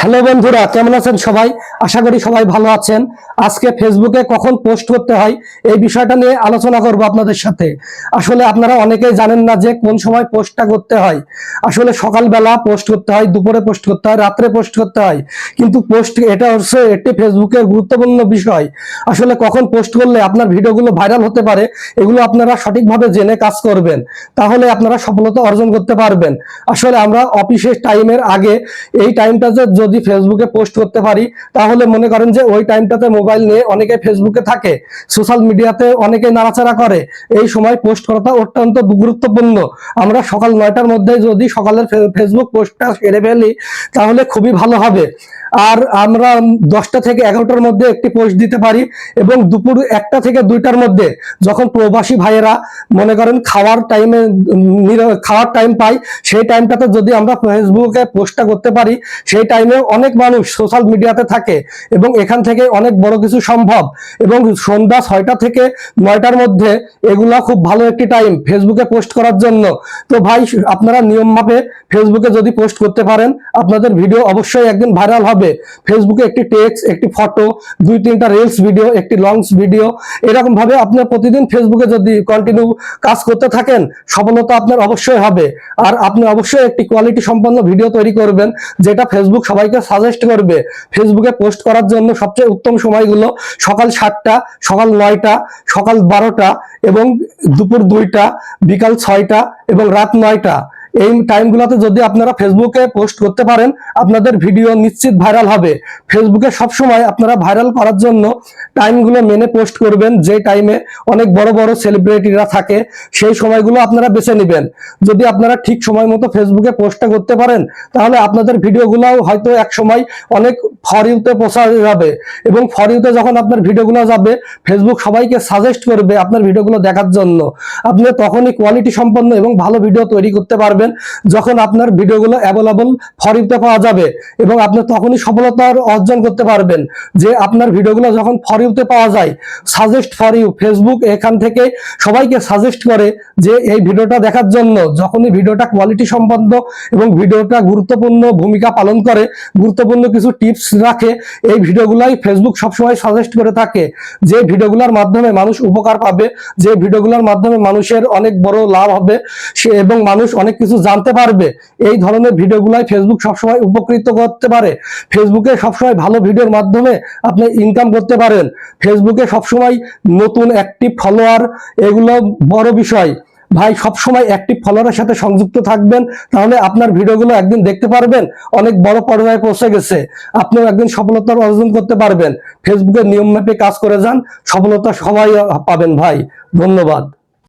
Hello বন্ধুরা, কেমন আছেন সবাই? আশা করি সবাই ভালো আছেন। আজকে ফেসবুকে কখন পোস্ট করতে হয় এই বিষয়টা নিয়ে আলোচনা করব আপনাদের সাথে। আসলে আপনারা অনেকেই জানেন না যে কোন সময় পোস্টটা করতে হয়। আসলে সকালবেলা পোস্ট করতে হয়, দুপুরে পোস্ট করতে হয়, রাত্রে পোস্ট করতে হয়। কিন্তু পোস্ট এটা হচ্ছে একটি ফেসবুকের গুরুত্বপূর্ণ বিষয়। আসলে কখন পোস্ট করলে আপনার ভিডিওগুলো ভাইরাল হতে পারে, এগুলো আপনারা সঠিকভাবে জেনে কাজ করবেন। তাহলে আপনারা সফলতা অর্জন করতে পারবেন। আসলে আমরা অফিসের টাইমের আগে এই টাইমটাতে যদি ফেসবুকে পোস্ট করতে পারি, তাহলে মনে করেন যে ওই টাইমটাতে মোবাইল নিয়ে অনেকে ফেসবুকে থাকে সোশ্যাল মিডিয়াতে অনেকে নাড়াচাড়া করে। এই সময় পোস্ট করাটা অত্যন্ত গুরুত্বপূর্ণ। আমরা সকাল নয়টার মধ্যে যদি সকালের ফেসবুক পোস্টটা সেরে ফেলি, তাহলে খুবই ভালো হবে। আর আমরা দশটা থেকে এগারোটার মধ্যে একটি পোস্ট দিতে পারি এবং দুপুর একটা থেকে দুইটার মধ্যে যখন প্রবাসী ভাইয়েরা মনে করেন খাওয়ার টাইমে খাওয়ার টাইম পাই সেই টাইমটাতে যদি আমরা ফেসবুকে পোস্টটা করতে পারি, সেই টাইমে অনেক মানুষ সোশ্যাল মিডিয়াতে থাকে এবং এখান থেকে অনেক বড় কিছু সম্ভব এবং সন্ধ্যা ছয়টা থেকে নয়টার মধ্যে এগুলা খুব ভালো একটি টাইম ফেসবুকে পোস্ট করার জন্য। তো ভাই, আপনারা নিয়ম মাপে ফেসবুকে যদি পোস্ট করতে পারেন, আপনাদের ভিডিও অবশ্যই একদিন ভাইরাল হবে। ফেসবুকে একটি টেক্সট একটি ফটো দুই তিনটা রিলস ভিডিও একটি লংস ভিডিও এরকম ভাবে আপনার প্রতিদিন ফেসবুকে যদি কন্টিনিউ কাজ করতে থাকেন, সফলতা আপনার অবশ্যই হবে। আর আপনি অবশ্যই একটি কোয়ালিটি সম্পন্ন ভিডিও তৈরি করবেন, যেটা ফেসবুক সবাইকে সাজেস্ট করবে ফেসবুকে পোস্ট করার জন্য সবচেয়ে উত্তম সময়গুলো সকাল সাতটা, সকাল নয়টা, সকাল বারোটা এবং দুপুর দুইটা, বিকাল ছয়টা এবং রাত নয়টা। এই টাইমগুলোতে যদি আপনারা ফেসবুকে পোস্ট করতে পারেন, আপনাদের ভিডিও নিশ্চিত ভাইরাল হবে। ফেসবুকে সবসময় আপনারা ভাইরাল করার জন্য টাইমগুলো মেনে পোস্ট করবেন। যে টাইমে অনেক বড় বড় সেলিব্রিটিরা থাকে, সেই সময়গুলো আপনারা বেছে নেবেন। যদি আপনারা ঠিক সময় মতো ফেসবুকে পোস্টটা করতে পারেন, তাহলে আপনাদের ভিডিওগুলো হয়তো এক সময় অনেক ফর ইউতে পৌঁছা যাবে। এবং ফরিউতে যখন আপনার ভিডিওগুলো যাবে ফেসবুক সবাইকে সাজেস্ট করবে আপনার ভিডিওগুলো দেখার জন্য। আপনি তখনই কোয়ালিটি সম্পন্ন এবং ভালো ভিডিও তৈরি করতে পারবেন। যখন আপনার ভিডিওগুলো অ্যাভেলেবল ফর ইউতে পাওয়া যাবে এবং আপনি তখনই সফলতা অর্জন করতে পারবেন। যে আপনার ভিডিওগুলো যখন ফর ইউতে পাওয়া যায় সাজেস্ট ফর ইউ ফেসবুক এখান থেকে সবাইকে সাজেস্ট করে যে এই ভিডিওটা দেখার জন্য। যখনই ভিডিওটা কোয়ালিটি সম্পন্ন এবং ভিডিওটা গুরুত্বপূর্ণ ভূমিকা পালন করে, গুরুত্বপূর্ণ কিছু টিপস রাখে, এই ভিডিওগুলাই ফেসবুক সবসময় সাজেস্ট করে থাকে। যে ভিডিওগুলোর মাধ্যমে মানুষ উপকার পাবে, যে ভিডিওগুলোর মাধ্যমে মানুষের অনেক বড় লাভ হবে, সে এবং মানুষ অনেক কিছু জানতে পারবে। এই ধরনের ভিডিওগুলাই ফেসবুক সবসময় উপকৃত করতে পারে। ফেসবুকে সবসময় ভালো ভিডিওর মাধ্যমে আপনি ইনকাম করতে পারেন। ফেসবুকে সবসময় নতুন অ্যাক্টিভ ফলোয়ার এগুলো বড় বিষয়। ভাই, সবসময় অ্যাক্টিভ ফলোয়ারের সাথে সংযুক্ত থাকবেন, তাহলে আপনার ভিডিওগুলো একদিন দেখতে পারবেন, অনেক বড় পর্যায়ে পৌঁছে গেছে। আপনিও একদিন সফলতা অর্জন করতে পারবেন। ফেসবুকের নিয়ম মেপে কাজ করে যান, সফলতা সবাই পাবেন ভাই। ধন্যবাদ।